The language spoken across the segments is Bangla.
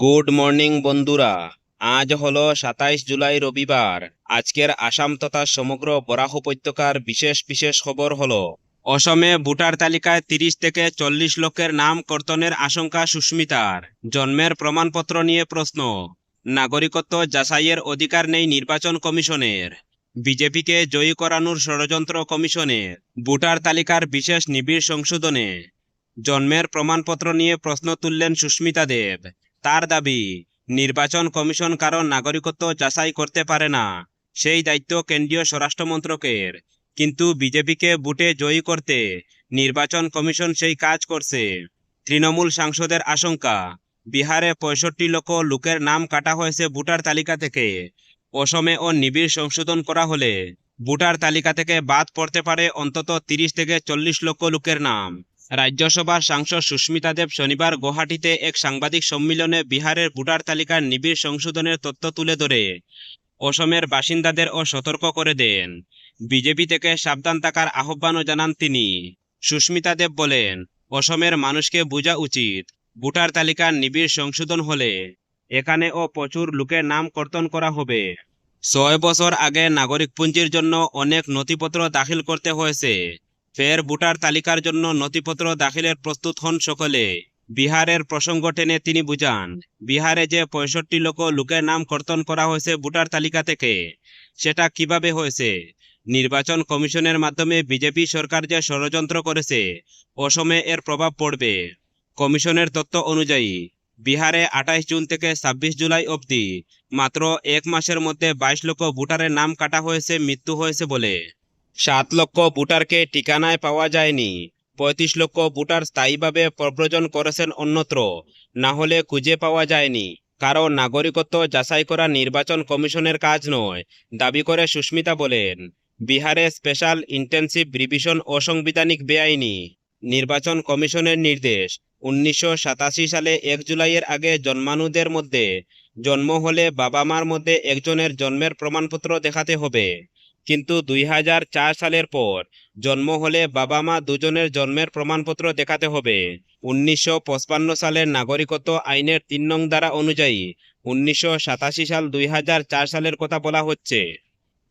গুড মর্নিং বন্ধুরা। আজ হলো সাতাইশ জুলাই রবিবার। আজকের আসাম তথা সমগ্র বরাহ উপত্যকার বিশেষ বিশেষ খবর হলো, অসমে ভোটার তালিকায় তিরিশ থেকে চল্লিশ লক্ষের নাম কর্তনের আশঙ্কা সুস্মিতার। জন্মের প্রমাণপত্র নিয়ে প্রশ্ন, নাগরিকত্ব যাচাইয়ের অধিকার নেই নির্বাচন কমিশনের। বিজেপিকে জয়ী করানোর ষড়যন্ত্র কমিশনের। ভোটার তালিকার বিশেষ নিবিড় সংশোধনে। জন্মের প্রমাণপত্র নিয়ে প্রশ্ন তুললেন সুস্মিতা দেব। তার দাবি, নির্বাচন কমিশন কারও নাগরিকত্ব যাচাই করতে পারে না। সেই দায়িত্ব কেন্দ্রীয় স্বরাষ্ট্রমন্ত্রকের। কিন্তু বিজেপিকে বুটে জয়ী করতে নির্বাচন কমিশন সেই কাজ করছে। তৃণমূল সাংসদের আশঙ্কা, বিহারে পঁয়ষট্টি লক্ষ লোকের নাম কাটা হয়েছে ভোটার তালিকা থেকে। অসমে ও নিবিড় সংশোধন করা হলে ভোটার তালিকা থেকে বাদ পড়তে পারে অন্তত তিরিশ থেকে চল্লিশ লক্ষ লোকের নাম। রাজ্যসভার সাংসদ সুস্মিতা দেব শনিবার গুয়াহাটিতে এক সাংবাদিক সম্মেলনে বিহারের ভোটার তালিকার নিবিড় সংশোধনের তথ্য তুলে ধরে। অসমের বাসিন্দাদেরও সতর্ক করে দেন। বিজেপি থেকে সাবধান থাকার আহ্বানও জানান তিনি। সুস্মিতা দেব বলেন, অসমের মানুষকে বোঝা উচিত, ভোটার তালিকার নিবিড় সংশোধন হলে এখানেও প্রচুর লোকের নাম কর্তন করা হবে। ছয় বছর আগে নাগরিকপঞ্জির জন্য অনেক নথিপত্র দাখিল করতে হয়েছে। ফের ভোটার তালিকার জন্য নথিপত্র দাখিলের প্রস্তুত হন সকলে। বিহারের প্রসঙ্গ টেনে তিনি বুঝান, বিহারে যে পঁয়ষট্টি লক্ষ লোকের নাম কর্তন করা হয়েছে ভোটার তালিকা থেকে, সেটা কীভাবে হয়েছে? নির্বাচন কমিশনের মাধ্যমে বিজেপি সরকার যে ষড়যন্ত্র করেছে, অসমে এর প্রভাব পড়বে। কমিশনের তথ্য অনুযায়ী, বিহারে আঠাইশ জুন থেকে ছাব্বিশ জুলাই অবধি মাত্র এক মাসের মধ্যে বাইশ লক্ষ ভোটারের নাম কাটা হয়েছে, মৃত্যু হয়েছে বলে। সাত লক্ষ ভোটারকে ঠিকানায় পাওয়া যায়নি। পঁয়ত্রিশ লক্ষ ভোটার স্থায়ীভাবে প্রব্রজন করেছেন অন্যত্র, না হলে খুঁজে পাওয়া যায়নি। কারণ নাগরিকত্ব যাচাই করা নির্বাচন কমিশনের কাজ নয়, দাবি করে সুস্মিতা বলেন। বিহারে স্পেশাল ইন্টেন্সিভ রিভিশন অসাংবিধানিক বেআইনি নির্বাচন কমিশনের নির্দেশ। উনিশশো সাতাশি সালে এক জুলাইয়ের আগে জন্মানুদের মধ্যে, জন্ম হলে বাবা মার মধ্যে একজনের জন্মের প্রমাণপত্র দেখাতে হবে। কিন্তু দুই হাজার চার সালের পর জন্ম হলে বাবা মা দুজনের জন্মের প্রমাণপত্র দেখাতে হবে। উনিশশো সালের নাগরিকত্ব আইনের তিন নং ধারা অনুযায়ী উনিশশো সাতাশি সাল দুই হাজার চার সালের কথা বলা হচ্ছে।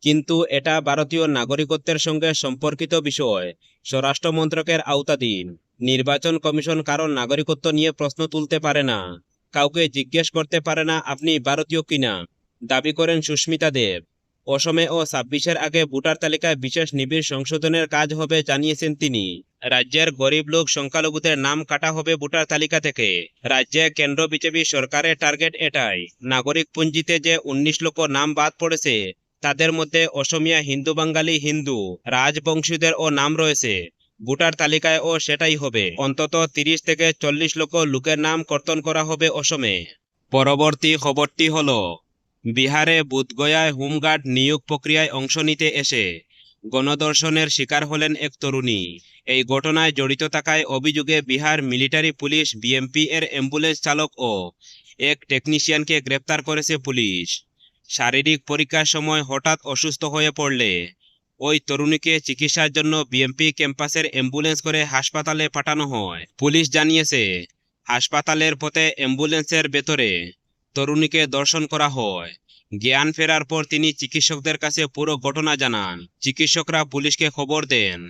কিন্তু এটা ভারতীয় নাগরিকত্বের সঙ্গে সম্পর্কিত বিষয়, স্বরাষ্ট্র মন্ত্রকের আওতাধীন। নির্বাচন কমিশন কারণ নাগরিকত্ব নিয়ে প্রশ্ন তুলতে পারে না। কাউকে জিজ্ঞেস করতে পারে না আপনি ভারতীয় কিনা। দাবি করেন সুস্মিতা দেব। অসমে ও ছাব্বিশের আগে ভোটার তালিকায় বিশেষ নিবিড় সংশোধনের কাজ হবে জানিয়েছেন তিনি। রাজ্যের গরিব লোক সংখ্যালঘুদের নাম কাটা হবে ভোটার তালিকা থেকে। রাজ্যে কেন্দ্র বিজেপি সরকারের টার্গেট এটাই। নাগরিক পুঞ্জিতে যে উনিশ লোক নাম বাদ পড়েছে, তাদের মধ্যে অসমিয়া হিন্দু, বাঙালি, হিন্দু, রাজবংশীদের ও নাম রয়েছে। ভোটার তালিকায় ও সেটাই হবে। অন্তত তিরিশ থেকে চল্লিশ লক্ষ লোকের নাম কর্তন করা হবে অসমে। পরবর্তী খবরটি হলো বিহারে বুধগয়ায় হোমগার্ড নিয়োগ প্রক্রিয়ায় অংশ নিতে এসে গণদর্শনের শিকার হলেন এক তরুণী। এই ঘটনায় জড়িত থাকায় অভিযোগে বিহার মিলিটারি পুলিশ, বিএমপি এর অ্যাম্বুলেন্স চালক ও এক টেকনিশিয়ানকে গ্রেপ্তার করেছে পুলিশ। শারীরিক পরীক্ষার সময় হঠাৎ অসুস্থ হয়ে পড়লে ওই তরুণীকে চিকিৎসার জন্য বিএমপি ক্যাম্পাসের অ্যাম্বুলেন্স করে হাসপাতালে পাঠানো হয়। পুলিশ জানিয়েছে, হাসপাতালের পথে অ্যাম্বুলেন্সের ভেতরে তরুণীকে দর্শন করা হয়। জ্ঞান ফেরার পর তিনি চিকিৎসকদের কাছে পুরো ঘটনা জানান। চিকিৎসকরা পুলিশকে খবর দেন।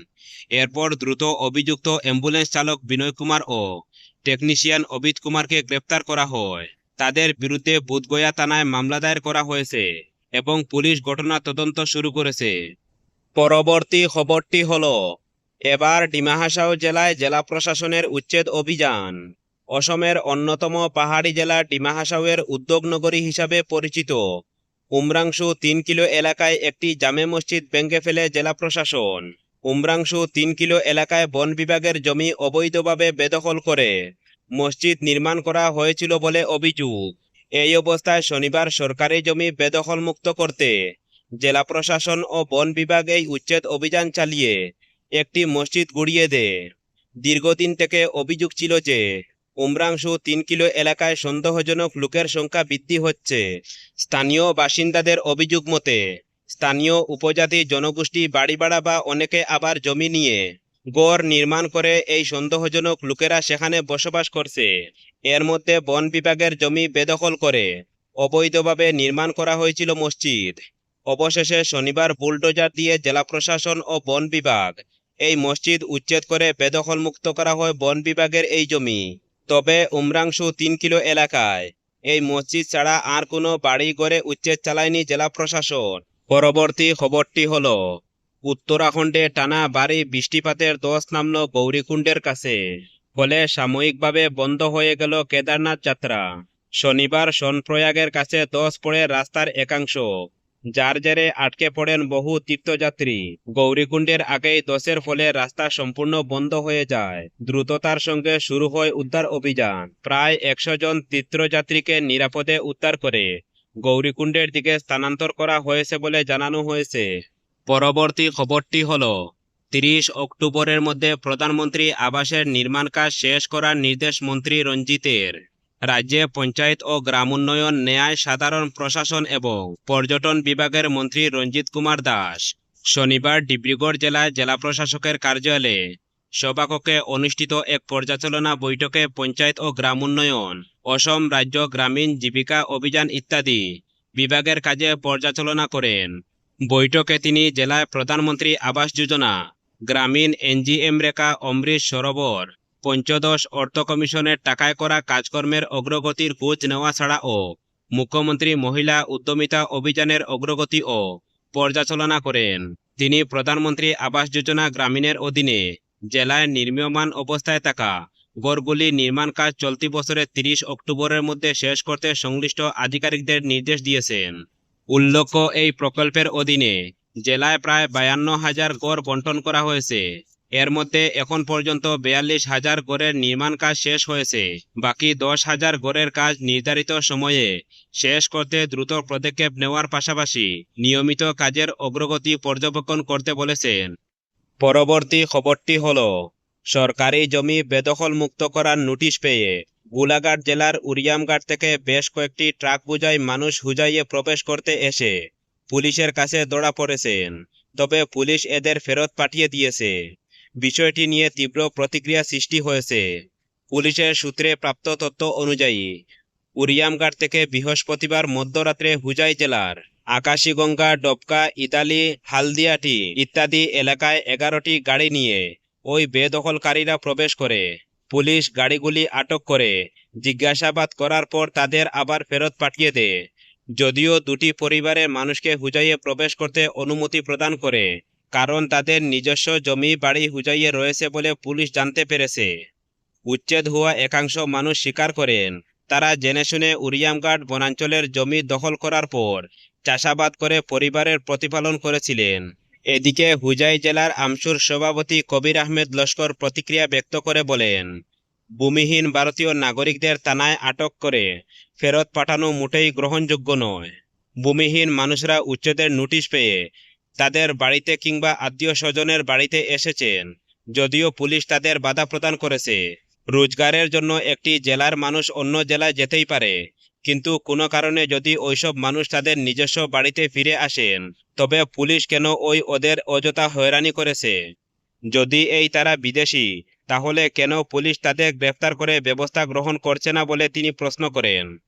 এরপর দ্রুত অভিযুক্ত অ্যাম্বুলেন্স চালক বিনয় কুমার ও টেকনিশিয়ান অভিত কুমারকে গ্রেপ্তার করা হয়। তাদের বিরুদ্ধে বুধগয়া থানায় মামলা দায়ের করা হয়েছে এবং পুলিশ ঘটনা তদন্ত শুরু করেছে। পরবর্তী খবরটি হল, এবার ডিমাহাসাও জেলায় জেলা প্রশাসনের উচ্ছেদ অভিযান। অসমের অন্যতম পাহাড়ি জেলা ডিমা হাসাওয়ের উদ্যোগনগরী হিসাবে পরিচিত। উমরাংশু তিন কিলো এলাকায় একটি জামে মসজিদ ভেঙে ফেলে জেলা প্রশাসন। উমরাংশু তিন কিলো এলাকায় বন বিভাগের জমি অবৈধভাবে বেদখল করে। মসজিদ নির্মাণ করা হয়েছিল বলে অভিযোগ। এই অবস্থায় শনিবার সরকারি জমি বেদখল মুক্ত করতে জেলা প্রশাসন ও বন বিভাগ এই উচ্ছেদ অভিযান চালিয়ে একটি মসজিদ গুড়িয়ে দেয়। দীর্ঘদিন থেকে অভিযোগ ছিল যে উমরাংশু তিন কিলো এলাকায় সন্দেহজনক লোকের সংখ্যা বৃদ্ধি হচ্ছে। স্থানীয় বাসিন্দাদের অভিযোগ মতে, স্থানীয় উপজাতি জনগোষ্ঠী বাড়ি ভাড়া বা অনেকে আবার জমি নিয়ে গড় নির্মাণ করে এই সন্দেহজনক লোকেরা সেখানে বসবাস করছে। এর মধ্যে বন বিভাগের জমি বেদখল করে অবৈধভাবে নির্মাণ করা হয়েছিল মসজিদ। অবশেষে শনিবার বুলডোজার দিয়ে জেলা প্রশাসন ও বন বিভাগ এই মসজিদ উচ্ছেদ করে বেদখলমুক্ত করা হয় বন বিভাগের এই জমি। তবে উমরাংশু তিন কিলো এলাকায়। এই মসজিদ ছাড়া আর কোনো বাড়ি গড়ে উচ্ছেদ চালায়নি জেলা প্রশাসন। পরবর্তী খবরটি হল, উত্তরাখণ্ডে টানা বাড়ি বৃষ্টিপাতের দশ নামল গৌরীকুণ্ডের কাছে, ফলে সাময়িকভাবে বন্ধ হয়ে গেল কেদারনাথ যাত্রা। শনিবার সোনপ্রয়াগের কাছে দশ পড়ে রাস্তার একাংশ। যার জেরে আটকে পড়েন বহু তীর্থযাত্রী। গৌরীকুণ্ডের আগেই দশের ফলে রাস্তা সম্পূর্ণ বন্ধ হয়ে যায়। দ্রুততার সঙ্গে শুরু হয় উদ্ধার অভিযান। প্রায় একশো জন তীর্থযাত্রীকে নিরাপদে উদ্ধার করে গৌরীকুণ্ডের দিকে স্থানান্তর করা হয়েছে বলে জানানো হয়েছে। পরবর্তী খবরটি হল, তিরিশ অক্টোবরের মধ্যে প্রধানমন্ত্রী আবাসের নির্মাণ কাজ শেষ করার নির্দেশ মন্ত্রী রঞ্জিতের। রাজ্যে পঞ্চায়েত ও গ্রাম উন্নয়ন ন্যায়, সাধারণ প্রশাসন এবং পর্যটন বিভাগের মন্ত্রী রঞ্জিত কুমার দাস শনিবার ডিব্রুগড় জেলায় জেলা প্রশাসকের কার্যালয়ে সভাকক্ষে অনুষ্ঠিত এক পর্যালোচনা বৈঠকে পঞ্চায়েত ও গ্রাম উন্নয়ন অসম রাজ্য গ্রামীণ জীবিকা অভিযান ইত্যাদি বিভাগের কাজে পর্যালোচনা করেন। বৈঠকে তিনি জেলায় প্রধানমন্ত্রী আবাস যোজনা, গ্রামীণ এনজিএম রেখা, অমৃত সরোবর পঞ্চদশ অর্থ কমিশনের টাকায় করা কাজকর্মের অগ্রগতির খোঁজ নেওয়া ছাড়াও মুখ্যমন্ত্রী মহিলা উদ্যমিতা অভিযানের অগ্রগতিও পর্যালোচনা করেন। তিনি প্রধানমন্ত্রী আবাস যোজনা গ্রামীণের অধীনে জেলায় নির্মীয়মান অবস্থায় থাকা গড়গুলি নির্মাণ কাজ চলতি বছরের তিরিশ অক্টোবরের মধ্যে শেষ করতে সংশ্লিষ্ট আধিকারিকদের নির্দেশ দিয়েছেন। উল্লেখ্য, এই প্রকল্পের অধীনে জেলায় প্রায় বায়ান্ন হাজার গড় বন্টন করা হয়েছে। এর মধ্যে এখন পর্যন্ত বেয়াল্লিশ হাজার গড়ের নির্মাণ কাজ শেষ হয়েছে। বাকি দশ হাজার গড়ের কাজ নির্ধারিত সময়ে শেষ করতে দ্রুত পদক্ষেপ নেওয়ার পাশাপাশি নিয়মিত কাজের অগ্রগতি পর্যবেক্ষণ করতে বলেছেন। পরবর্তী খবরটি হল, সরকারি জমি বেদখল মুক্ত করার নোটিশ পেয়ে গোলাঘাট জেলার উরিয়ামঘাট থেকে বেশ কয়েকটি ট্রাক বোঝাই মানুষ হুজাইয়ে প্রবেশ করতে এসে পুলিশের কাছে দৌড়া পড়েছেন। তবে পুলিশ এদের ফেরত পাঠিয়ে দিয়েছে। বিষয়টি নিয়ে তীব্র প্রতিক্রিয়া সৃষ্টি হয়েছে। পুলিশের সূত্রে প্রাপ্ত তথ্য অনুযায়ী উরিয়ামঘাট থেকে বৃহস্পতিবার মধ্যরাত্রে হুজাই জেলার আকাশীগঙ্গা, ডবকা, ইতালি, হালদিয়াটি ইত্যাদি এলাকায় এগারোটি গাড়ি নিয়ে ওই বেদখলকারীরা প্রবেশ করে। পুলিশ গাড়িগুলি আটক করে, জিজ্ঞাসাবাদ করার পর তাদের আবার ফেরত পাঠিয়ে দেয়। যদিও দুটি পরিবারের মানুষকে হুজাইয়ে প্রবেশ করতে অনুমতি প্রদান করে কারণ তাদের নিজস্ব জমি বাড়ি হুজাইয়ে রয়েছে বলে পুলিশ জানতে পেরেছে। উচ্ছেদ হওয়া একাংশ মানুষ স্বীকার করেন, তারা জেনে শুনে উরিয়ামঘাট বনাঞ্চলের জমি দখল করার পর চাষাবাদ করে পরিবারের প্রতিপালন করেছিলেন। এদিকে হুজাই জেলার আমসুর সভাপতি কবির আহমেদ লস্কর প্রতিক্রিয়া ব্যক্ত করে বলেন, ভূমিহীন ভারতীয় নাগরিকদের থানায় আটক করে ফেরত পাঠানো মোটেই গ্রহণযোগ্য নয়। ভূমিহীন মানুষরা উচ্ছেদের নোটিশ পেয়ে তাদের বাড়িতে কিংবা আত্মীয় স্বজনের বাড়িতে এসেছেন। যদিও পুলিশ তাদের বাধা প্রদান করেছে। রোজগারের জন্য একটি জেলার মানুষ অন্য জেলায় যেতেই পারে। কিন্তু কোনো কারণে যদি ওইসব মানুষ তাদের নিজস্ব বাড়িতে ফিরে আসেন, তবে পুলিশ কেন ওই ওদের অযথা হয়রানি করেছে? যদি এই তারা বিদেশি, তাহলে কেন পুলিশ তাদের গ্রেফতার করে ব্যবস্থা গ্রহণ করছে না বলে তিনি প্রশ্ন করেন?